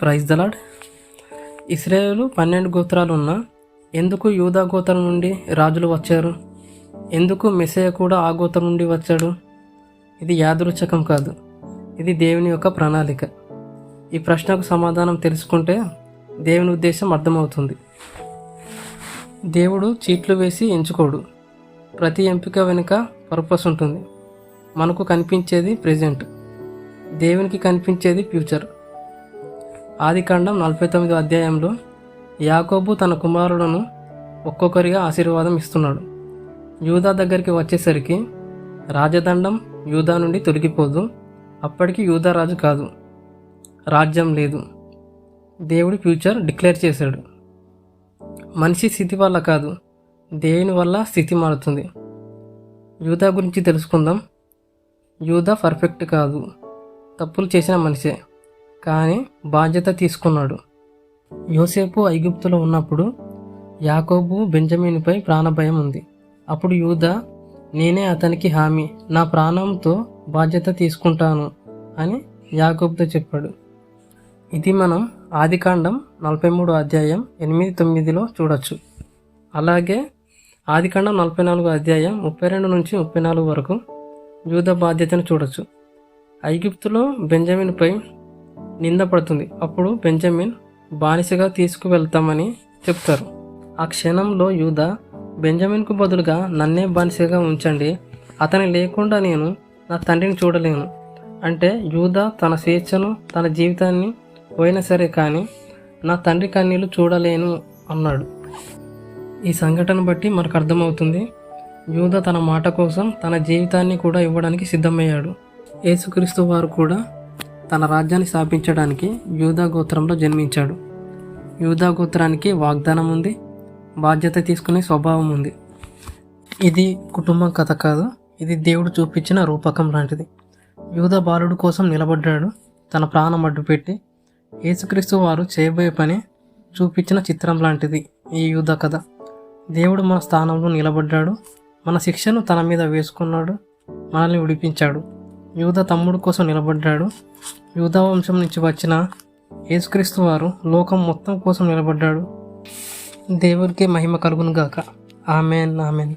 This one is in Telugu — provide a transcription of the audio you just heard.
ప్రైజ్ దలాడ్ ఇస్రాయేలు పన్నెండు గోత్రాలు ఉన్నా ఎందుకు యూదా గోత్రం నుండి రాజులు వచ్చారు? ఎందుకు మెసేయ కూడా ఆ గోత్రం నుండి వచ్చాడు? ఇది యాదృచ్ఛకం కాదు. ఇది దేవుని యొక్క ప్రణాళిక. ఈ ప్రశ్నకు సమాధానం తెలుసుకుంటే దేవుని ఉద్దేశం అర్థమవుతుంది. దేవుడు చీట్లు వేసి ఎంచుకోడు. ప్రతి ఎంపిక వెనుక పర్పస్ ఉంటుంది. మనకు కనిపించేది ప్రెజెంట్. దేవునికి కనిపించేది ఫ్యూచర్. ఆదికాండం నలభై తొమ్మిదో అధ్యాయంలో యాకోబు తన కుమారులను ఒక్కొక్కరిగా ఆశీర్వాదం ఇస్తున్నాడు. యూదా దగ్గరికి వచ్చేసరికి రాజదండం యూదా నుండి తొలగిపోదు. అప్పటికి యూదా రాజు కాదు. రాజ్యం లేదు. దేవుడి ఫ్యూచర్ డిక్లేర్ చేశాడు. మనిషి స్థితి వల్ల కాదు దేవుని వల్ల స్థితి మారుతుంది? యూదా గురించి తెలుసుకుందాం. యూదా పర్ఫెక్ట్ కాదు. తప్పులు చేసిన మనిషే. కానీ బాధ్యత తీసుకున్నాడు. యోసేపు ఐగుప్తులో ఉన్నప్పుడు యాకోబు బెంజమీన్పై ప్రాణభయం ఉంది. అప్పుడు యూద నేనే అతనికి హామీ నా ప్రాణంతో బాధ్యత తీసుకుంటాను అని యాకోబుతో చెప్పాడు. ఇది మనం ఆదికాండం నలభై మూడు అధ్యాయం ఎనిమిది తొమ్మిదిలో చూడొచ్చు. అలాగే ఆదికాండం నలభై నాలుగు అధ్యాయం ముప్పై రెండు నుంచి ముప్పై నాలుగు వరకు యూద బాధ్యతను చూడొచ్చు. ఐగుప్తులో బెంజమిన్పై నింద పడుతుంది. అప్పుడు బెంజమిన్ బానిసగా తీసుకువెళ్తామని చెప్తారు. ఆ క్షణంలో యూద బెంజమిన్కు బదులుగా నన్నే బానిసగా ఉంచండి. అతని లేకుండా నేను నా తండ్రిని చూడలేను. అంటే యూద తన స్వేచ్ఛను తన జీవితాన్ని పోయినా సరే కానీ నా తండ్రి కన్నీళ్ళు చూడలేను అన్నాడు. ఈ సంఘటన బట్టి మనకు అర్థమవుతుంది యూద తన మాట కోసం తన జీవితాన్ని కూడా ఇవ్వడానికి సిద్ధమయ్యాడు. యేసుక్రీస్తు వారు కూడా తన రాజ్యాన్ని స్థాపించడానికి యూదా గోత్రంలో జన్మించాడు. యూదా గోత్రానికి వాగ్దానం ఉంది బాధ్యత తీసుకునే స్వభావం ఉంది. ఇది కుటుంబం కథ కాదు ఇది దేవుడు చూపించిన రూపకం లాంటిది. యూద బాలుడు కోసం నిలబడ్డాడు తన ప్రాణం అడ్డుపెట్టి. యేసుక్రీస్తు వారు చేయబోయే పని చూపించిన చిత్రం లాంటిది ఈ యూద కథ. దేవుడు మన స్థానంలో నిలబడ్డాడు మన శిక్షను తన మీద వేసుకున్నాడు మనల్ని విడిపించాడు. యూద తమ్ముడు కోసం నిలబడ్డాడు. యూదా వంశం నుంచి వచ్చిన యేసుక్రీస్తు వారు లోకం మొత్తం కోసం నిలబడ్డాడు. దేవుడికి మహిమ కలుగును గాక ఆమెన్ ఆమెన్.